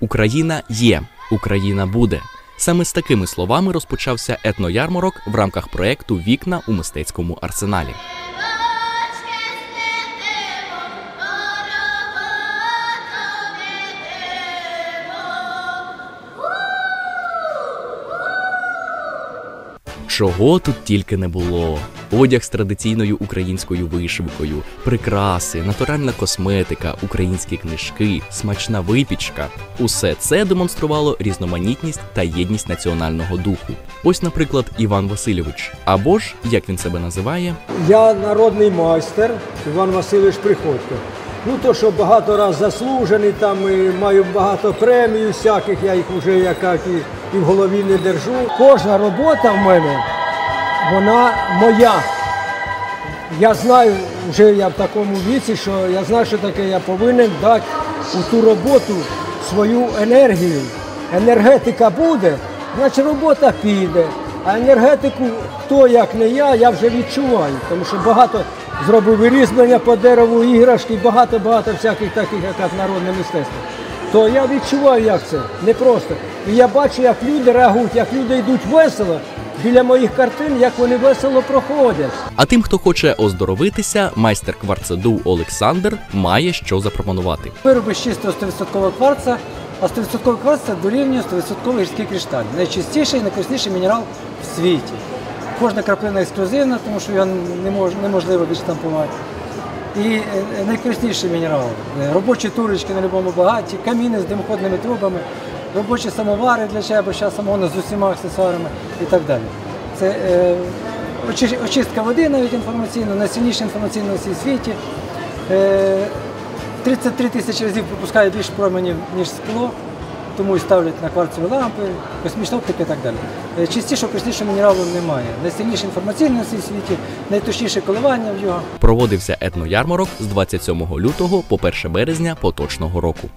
Україна є, Україна буде. Саме з такими словами розпочався етноярмарок в рамках проекту Вікна у мистецькому арсеналі. Чого тут тільки не було: одяг з традиційною українською вишивкою, прикраси, натуральна косметика, українські книжки, смачна випічка усе це демонструвало різноманітність та єдність національного духу. Ось, наприклад, Іван Васильович, або ж як він себе називає, Я народний майстер Іван Васильович Приходько. Ну то, що багато раз заслужений, там і маю багато премій всяких, я їх вже як і в голові не держу. Кожна робота в мене, вона моя. Я знаю, вже я в такому віці, що я знаю, що таке я повинен дати у ту роботу свою енергію. Енергетика буде, значить робота піде. А енергетику, хто як не я, я вже відчуваю. Тому що багато зробив вирізблення по дереву, іграшки, багато-багато всяких таких, як народне мистецтво. То я відчуваю, як це непросто. І я бачу, як люди реагують, як люди йдуть весело біля моїх картин, як вони весело проходять. А тим, хто хоче оздоровитися, майстер кварцеду Олександр має що запропонувати. Вироби з чистого 100% кварца, а 100% кварц це дорівнює 100% гірський кришталь. Найчистіший і найкорисніший мінерал в світі. Кожна краплина ексклюзивна, тому що його не мож, неможливо відштампувати. І е, найкорисніший мінерал. Е, Робочі турочки на будь-якому багаті, каміни з димоходними трубами, робочі самовари для чаю, зараз самогони з усіма аксесуарами і так далі. Це е, очистка води навіть інформаційно, найсильніша інформаційна у всій світі. Е, 33 тисячі разів пропускає більше променів, ніж скло, тому і ставлять на кварцеві лампи, космічні оптики і так далі. Частіше Чистішого, краснішого мінералу немає. Найсильніше інформаційне на цій світі, найточніше коливання в його. Проводився етноярмарок з 27 лютого по 1 березня поточного року.